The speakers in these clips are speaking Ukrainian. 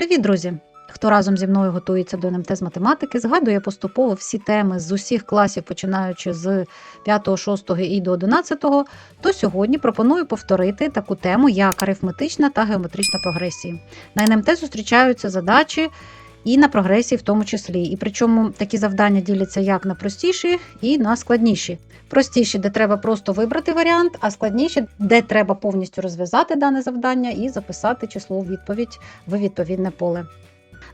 Привіт, друзі! Хто разом зі мною готується до НМТ з математики, згадує поступово всі теми з усіх класів, починаючи з 5, 6 і до 11, то сьогодні пропоную повторити таку тему, як арифметична та геометрична прогресії. На НМТ зустрічаються задачі і на прогресії в тому числі. І причому такі завдання діляться як на простіші і на складніші. Простіші, де треба просто вибрати варіант, а складніші, де треба повністю розв'язати дане завдання і записати число у відповідь в відповідне поле.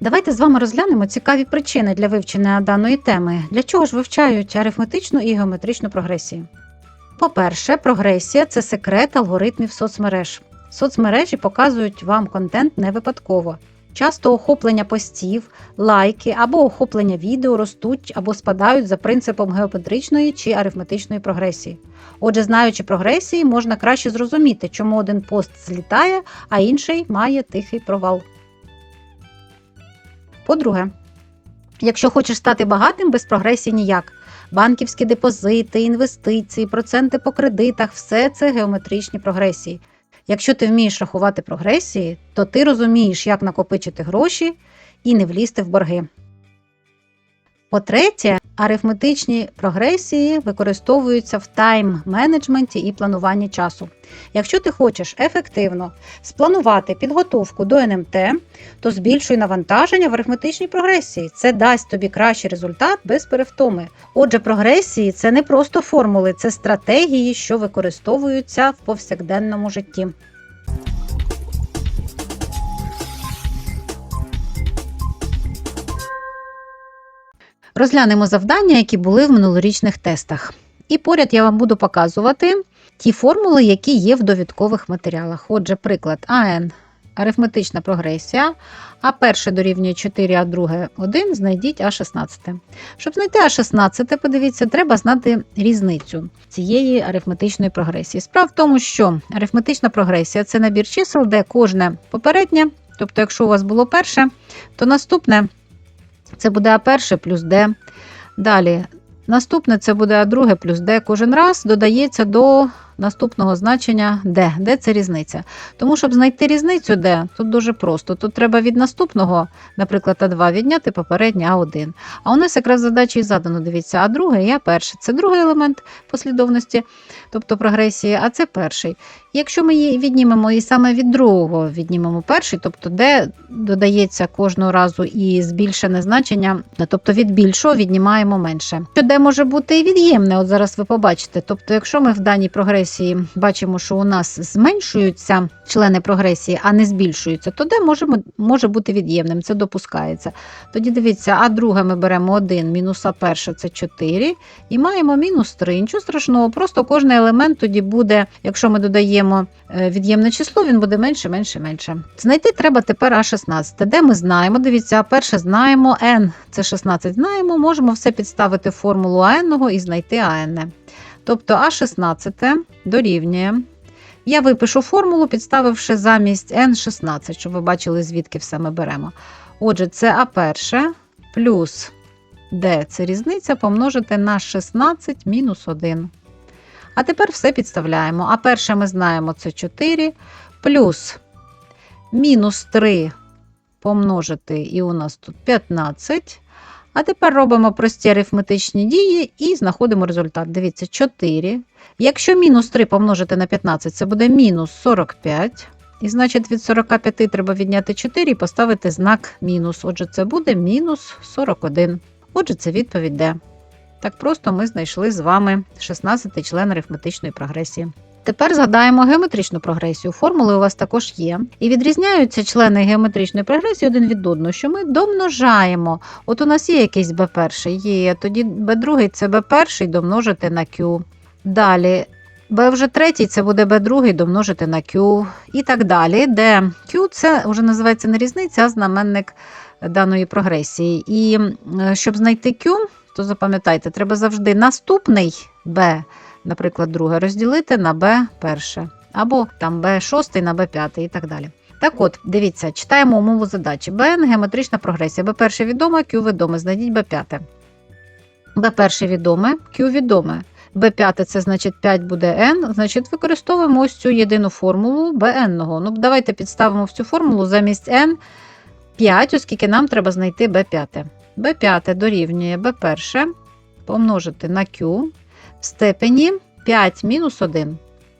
Давайте з вами розглянемо цікаві причини для вивчення даної теми. Для чого ж вивчають арифметичну і геометричну прогресію? По-перше, прогресія це секрет алгоритмів соцмереж. Соцмережі показують вам контент не випадково. Часто охоплення постів, лайки або охоплення відео ростуть або спадають за принципом геометричної чи арифметичної прогресії. Отже, знаючи прогресії, можна краще зрозуміти, чому один пост злітає, а інший має тихий провал. По-друге, якщо хочеш стати багатим, без прогресії ніяк. Банківські депозити, інвестиції, проценти по кредитах все це геометричні прогресії. Якщо ти вмієш рахувати прогресії, то ти розумієш, як накопичити гроші і не влізти в борги. По-третє, арифметичні прогресії використовуються в тайм-менеджменті і плануванні часу. Якщо ти хочеш ефективно спланувати підготовку до НМТ, то збільшуй навантаження в арифметичній прогресії. Це дасть тобі кращий результат без перевтоми. Отже, прогресії це не просто формули, це стратегії, що використовуються в повсякденному житті. Розглянемо завдання, які були в минулорічних тестах. І поряд я вам буду показувати ті формули, які є в довідкових матеріалах. Отже, приклад АН арифметична прогресія. А перше дорівнює 4, а друге 1, знайдіть А16. Щоб знайти А16, подивіться, треба знати різницю цієї арифметичної прогресії. Справа в тому, що арифметична прогресія це набір чисел, де кожне попереднє, тобто, якщо у вас було перше, то наступне це буде А1 плюс Д. Далі, наступне це буде А2 плюс Д. Кожен раз додається до наступного значення D. Де це різниця. Тому, щоб знайти різницю D, тут дуже просто. Тут треба від наступного, наприклад, А2 відняти попереднє А1. А у нас якраз задачі і задано, дивіться, А друге і А1. Це другий елемент послідовності, тобто прогресії, а це перший. Якщо ми її віднімемо і саме від другого віднімемо перший, тобто де додається кожного разу і збільшене значення, тобто від більшого віднімаємо менше. Що де може бути і від'ємне, от зараз ви побачите. Тобто, якщо ми в даній прогресії бачимо, що у нас зменшуються члени прогресії, а не збільшуються, то де може, може бути від'ємним, це допускається. Тоді дивіться, а друге ми беремо 1, мінус а перше це 4, і маємо мінус 3. Нічого страшного, просто кожен елемент тоді буде, якщо ми додаємо від'ємне число, він буде менше, менше, менше. Знайти треба тепер А16, де ми знаємо, дивіться, перше знаємо, n це 16 знаємо, можемо все підставити в формулу АН і знайти АН. Тобто А16 дорівнює. Я випишу формулу, підставивши замість n16, щоб ви бачили, звідки все ми беремо. Отже, це А1 плюс d це різниця помножити на 16 мінус 1. А тепер все підставляємо. А перше ми знаємо це 4 плюс мінус 3 помножити, і у нас тут 15. А тепер робимо прості арифметичні дії і знаходимо результат. Дивіться, 4. Якщо мінус 3 помножити на 15, це буде мінус 45. І значить, від 45 треба відняти 4 і поставити знак мінус. Отже, це буде мінус 41. Отже, це відповідь Д. Так просто ми знайшли з вами 16-й член арифметичної прогресії. Тепер згадаємо геометричну прогресію. Формули у вас також є. І відрізняються члени геометричної прогресії один від одного, що ми домножаємо. От у нас є якийсь b1, є, тоді b2 це b1 домножити на Q. Далі b вже третій це буде b2 домножити на Q і так далі. Де Q це вже називається не різниця, а знаменник даної прогресії. І щоб знайти Q, то запам'ятайте, треба завжди наступний b, наприклад, друге, розділити на b перше, або там b6 на b5 і так далі. Так от, дивіться, читаємо умову задачі. Bn геометрична прогресія. b1 відоме, Q відоме, знайдіть b5. b1 відоме, Q відоме. b5 це значить 5 буде n, значить використовуємо ось цю єдину формулу bn. Ну, Давайте підставимо в цю формулу замість n 5, оскільки нам треба знайти b5. b5 дорівнює b1 помножити на q в степені 5 мінус 1.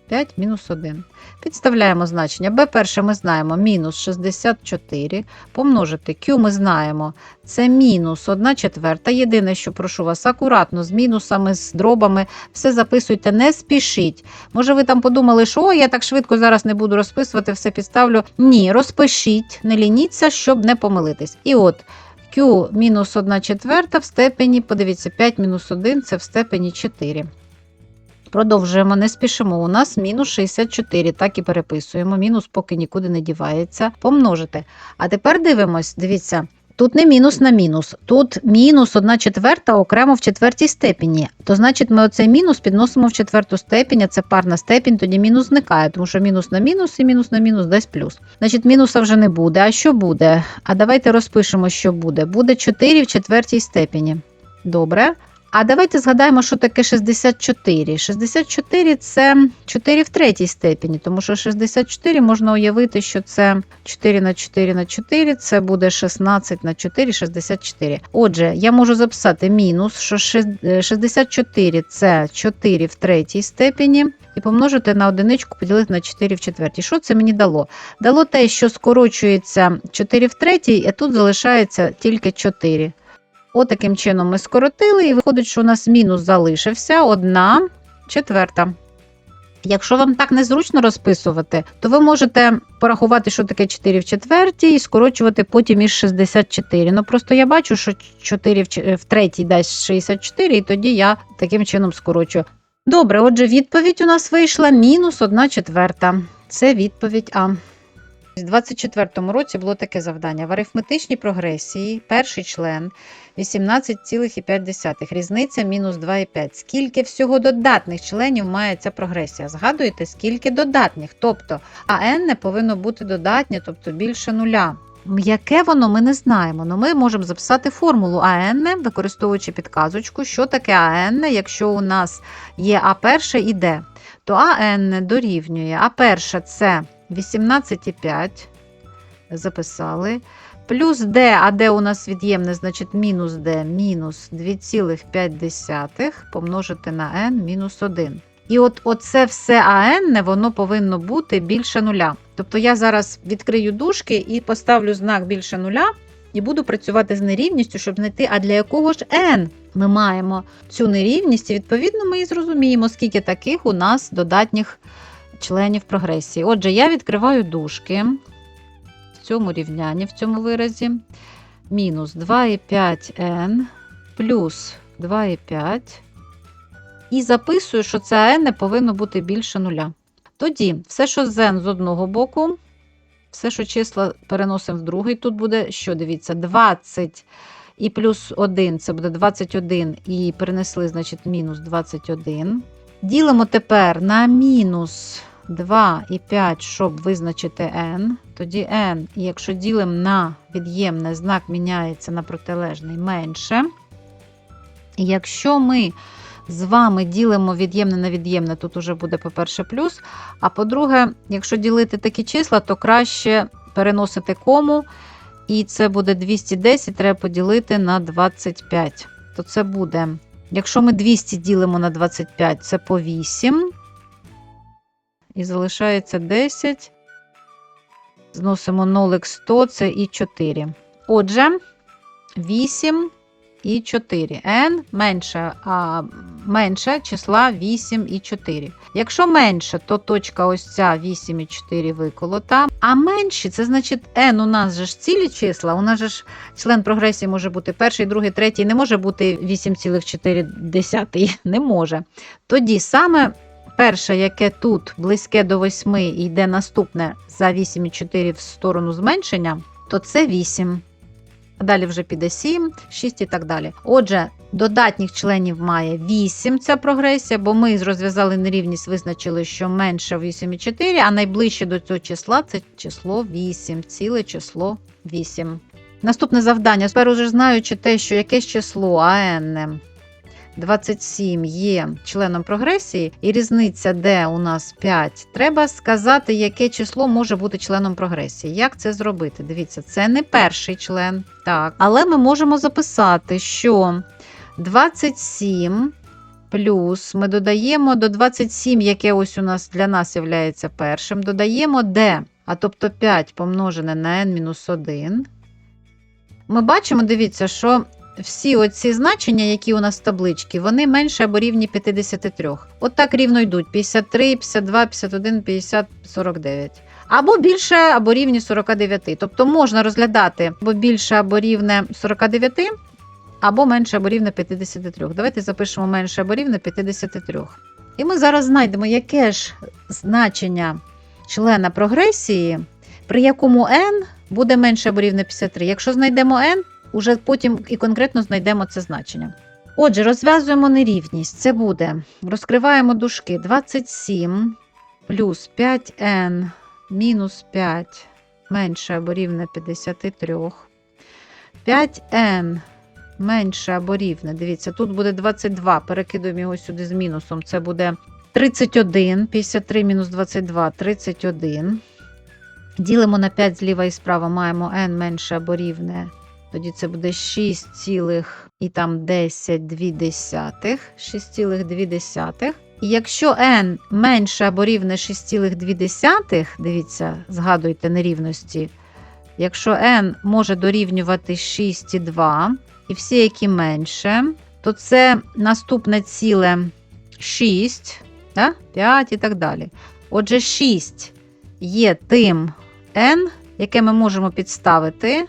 5 мінус 1. Підставляємо значення. b1 ми знаємо мінус 64, помножити q ми знаємо, це мінус 1 четверта. Єдине, що прошу вас, акуратно, з мінусами, з дробами, все записуйте, не спішіть. Може, ви там подумали, що «О, я так швидко зараз не буду розписувати, все підставлю. Ні, розпишіть, не лініться, щоб не помилитись. І от q мінус 1 четверта в степені, подивіться, 5 мінус 1 це в степені 4. Продовжуємо, не спішимо. У нас мінус 64, так і переписуємо. Мінус поки нікуди не дівається. Помножити. А тепер дивимось, дивіться. Тут не мінус на мінус, тут мінус 1 четверта окремо в четвертій степені. То значить, ми оцей мінус підносимо в четверту степень, а це парна степінь, тоді мінус зникає, тому що мінус на мінус і мінус на мінус десь плюс. Значить, мінуса вже не буде. А що буде? А давайте розпишемо, що буде. Буде 4 в четвертій степені. Добре. А давайте згадаємо, що таке 64. 64 це 4 в третій степені, тому що 64 можна уявити, що це 4 на 4 на 4, це буде 16 на 4, 64. Отже, я можу записати мінус, що 64 це 4 в третій степені. І помножити на одиничку, поділити на 4 в четвертій. Що це мені дало? Дало те, що скорочується 4 в третій, а тут залишається тільки 4. Отаким чином ми скоротили, і виходить, що у нас мінус залишився одна четверта. Якщо вам так незручно розписувати, то ви можете порахувати, що таке 4 в четвертій, і скорочувати потім із 64. Ну просто я бачу, що 4 в третій дасть 64, і тоді я таким чином скорочую. Добре, отже, відповідь у нас вийшла мінус 1 четверта. Це відповідь А. У 24 році було таке завдання. В арифметичній прогресії перший член 18,5. Різниця мінус 2,5. Скільки всього додатних членів має ця прогресія? Згадуєте, скільки додатних? Тобто АН не повинно бути додатнє, тобто більше нуля. Яке воно ми не знаємо, але ми можемо записати формулу АН, використовуючи підказочку, що таке АН, якщо у нас є А перше і Д, то АН дорівнює А перше це 18,5. Записали. Плюс d, а d у нас від'ємне, значить мінус d мінус 2,5 помножити на n мінус 1. І от оце все АН, воно повинно бути більше нуля. Тобто я зараз відкрию дужки і поставлю знак більше нуля, і буду працювати з нерівністю, щоб знайти, а для якого ж n ми маємо цю нерівність, і відповідно ми і зрозуміємо, скільки таких у нас додатніх членів прогресії. Отже, я відкриваю дужки в цьому рівнянні, в цьому виразі. Мінус 2,5n плюс 2,5. І записую, що це n не повинно бути більше нуля. Тоді все, що з n з одного боку, все, що числа переносимо в другий, тут буде, що дивіться, 20 і плюс 1 це буде 21, і перенесли, значить, мінус 21. Ділимо тепер на мінус 2 і 5, щоб визначити n. Тоді n, якщо ділимо на від'ємне, знак міняється на протилежний менше. Якщо ми з вами ділимо від'ємне на від'ємне, тут уже буде, по-перше, плюс. А по-друге, якщо ділити такі числа, то краще переносити кому. І це буде 210, треба поділити на 25. То це буде, якщо ми 200 ділимо на 25, це по 8. І залишається 10. Зносимо 0 100, це і 4. Отже, 8 і 4. n менше а, менше числа 8 і 4. Якщо менше, то точка ось ця 8 і 4 виколота. А менші, це значить n у нас же ж цілі числа. У нас же ж член прогресії може бути перший, другий, третій, не може бути 8,4. Не може. Тоді саме. Перше, яке тут близьке до 8 і йде наступне за 8,4 в сторону зменшення, то це 8. Далі вже піде 7, 6 і так далі. Отже, додатніх членів має 8 ця прогресія, бо ми розв'язали нерівність, визначили, що менше 8,4, а найближче до цього числа це число 8, ціле число 8. Наступне завдання. Тепер уже знаючи те, що якесь число АН 27 є членом прогресії, і різниця D у нас 5, треба сказати, яке число може бути членом прогресії. Як це зробити? Дивіться, це не перший член, так. Але ми можемо записати, що 27 плюс ми додаємо до 27, яке ось у нас для нас є першим, додаємо D, а тобто 5 помножене на n-1. Ми бачимо, дивіться, що всі оці значення, які у нас в табличці, вони менше або рівні 53. От так рівно йдуть: 53, 52, 51, 50, 49. Або більше, або рівні 49. Тобто можна розглядати або більше, або рівне 49, або менше, або рівне 53. Давайте запишемо менше або рівне 53. І ми зараз знайдемо, яке ж значення члена прогресії, при якому n буде менше або рівне 53. Якщо знайдемо n, уже потім і конкретно знайдемо це значення. Отже, розв'язуємо нерівність. Це буде, розкриваємо дужки 27 плюс 5n мінус 5 менше або рівне 53. 5n менше або рівне. Дивіться, тут буде 22. Перекидуємо його сюди з мінусом. Це буде 31, 53 мінус 22, 31. Ділимо на 5 зліва і справа, маємо n менше або рівне. Тоді це буде 6 цілих і там 10 2 десятих. 6,2. І якщо n менше або рівне 6,2, дивіться, згадуйте нерівності. Якщо n може дорівнювати 6,2, і всі, які менше, то це наступне ціле 6, да? 5 і так далі. Отже, 6 є тим n, яке ми можемо підставити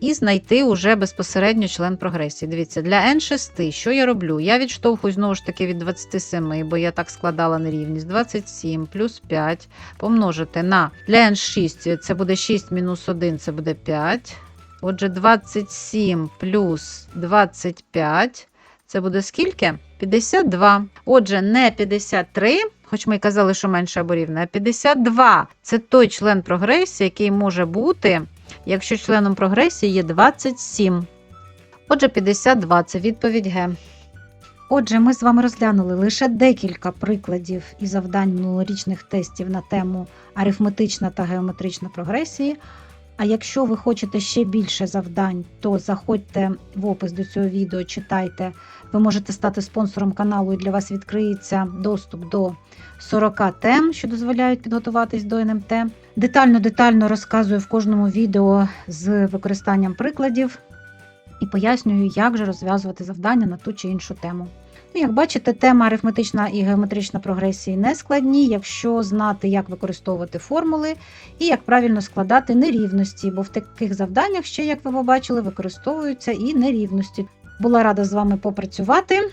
і знайти уже безпосередньо член прогресії. Дивіться, для n6, що я роблю? Я відштовхую знову ж таки від 27, бо я так складала нерівність. 27 плюс 5 помножити на для n6 це буде 6 мінус 1, це буде 5. Отже, 27 плюс 25 це буде скільки? 52. Отже, не 53, хоч ми й казали, що менше або рівне, а 52 це той член прогресії, який може бути, якщо членом прогресії є 27. Отже, 52 це відповідь Г. Отже, ми з вами розглянули лише декілька прикладів і завдань минулорічних тестів на тему арифметична та геометрична прогресії. А якщо ви хочете ще більше завдань, то заходьте в опис до цього відео, читайте. Ви можете стати спонсором каналу, і для вас відкриється доступ до 40 тем, що дозволяють підготуватись до НМТ. Детально-детально розказую в кожному відео з використанням прикладів і пояснюю, як же розв'язувати завдання на ту чи іншу тему. Ну, Як бачите, тема арифметична і геометрична прогресії не складні, якщо знати, як використовувати формули і як правильно складати нерівності, бо в таких завданнях ще, як ви побачили, використовуються і нерівності. Була рада з вами попрацювати.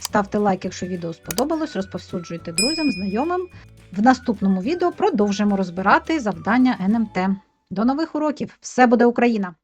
Ставте лайк, якщо відео сподобалось, розповсюджуйте друзям, знайомим. В наступному відео продовжимо розбирати завдання НМТ. До нових уроків! Все буде Україна!